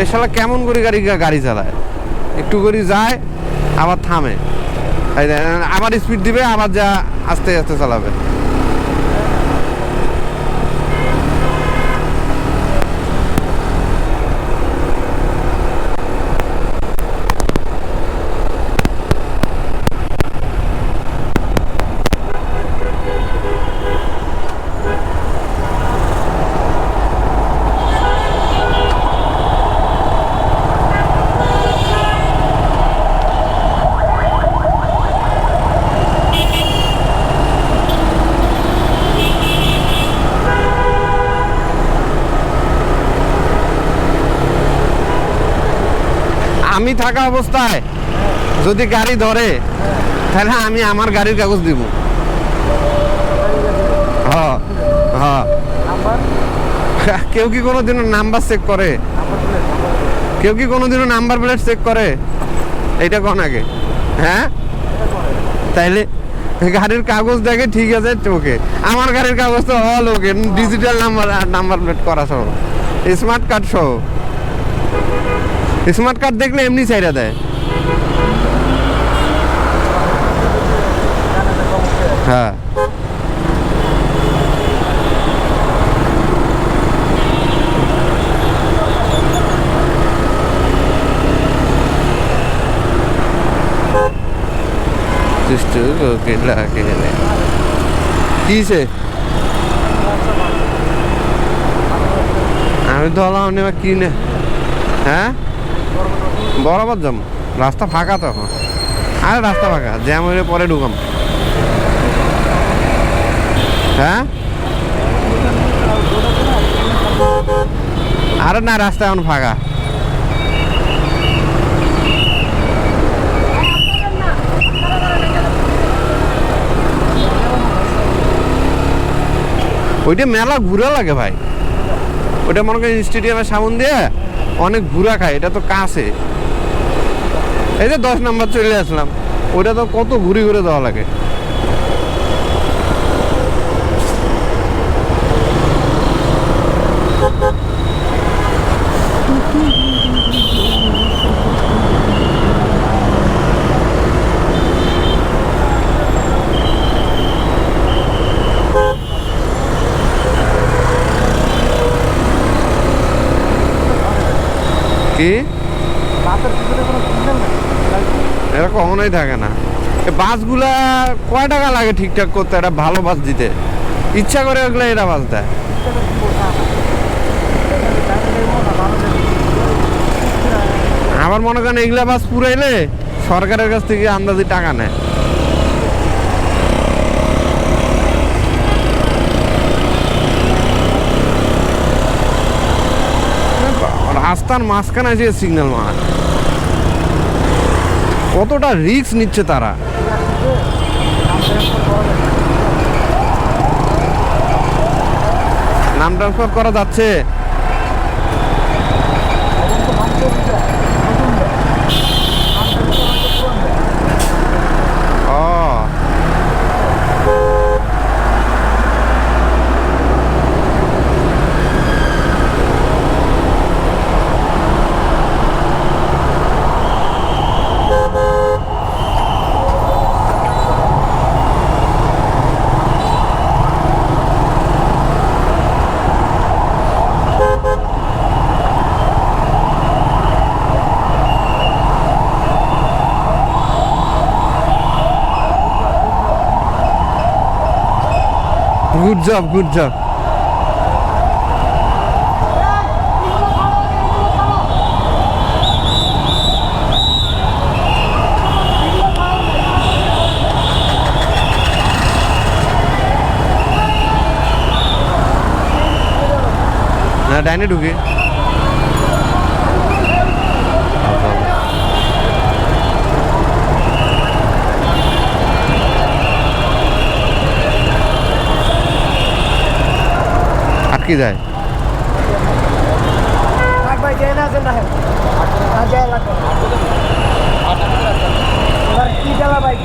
এই শালা কেমন করে গাড়ি গাড়ি চালায়? একটু করে যায়, আবার থামে। আবার স্পিড দিবে, আবার যা আস্তে আস্তে চালাবে। আমি থাকা অবস্থায় যদি গাড়ি ধরে, তাহলে আমি আমার গাড়ির কাগজ দিব। কেউ কি কোনোদিনও নাম্বার চেক করে? কেউ কি কোনোদিনও নাম্বার প্লেট চেক করে? এইটা কোন আগে? হ্যাঁ? তাইলে গাড়ির কাগজ দেখে ঠিক আছে ওকে আমার গাড়ির কাগজ তো all okay digital number number plate করা সহ। স্মার্ট কার্ড সহ। স্মার্ট কার্ড দেখলে এমনি চাইরা দেয়। হ্যাঁ। কিছে আমি তো হলাম নেবা কিনে হ্যাঁ? বরাবর যাম রাস্তা ফাঁকা তখন আরে রাস্তা ফাঁকা, জ্যাম হলে পরে ঢুকাম। হ্যাঁ? আরে না, রাস্তা এখন ফাঁকা। ওইটা মেলা ঘুরা লাগে ভাই। ওটা মনে করেন স্টেডিয়ামের সামন দিয়ে? অনেক ঘুরা খায়, এটা তো কাছে। এই যে দশ নাম্বার চলে আসলাম ওটা তো কত ঘুরে ঘুরে যাওয়া লাগে। কি? এটা কখনোই থাকে না। বাসগুলা কয় টাকা লাগে ঠিকঠাক করতে? একটা ভালো বাস দিতে। ইচ্ছা করে ওগুলো এটা বাস দেয়। আমার মনে করেন এগুলা বাস পুরাইলে সরকারের কাছ থেকে আন্দাজি টাকা নেয়। রাস্তার মাঝখানে আছে সিগন্যাল মারা। কতটা রিস্ক নিচ্ছে তারা? নাম ট্রান্সফার করা যাচ্ছে। গুড জব গুড জব না ডাইনে ঢুকে। আটকে যায় ভাই যাই না না হ্যাঁ যাই লাগবে এবার কি জ্বালা ভাই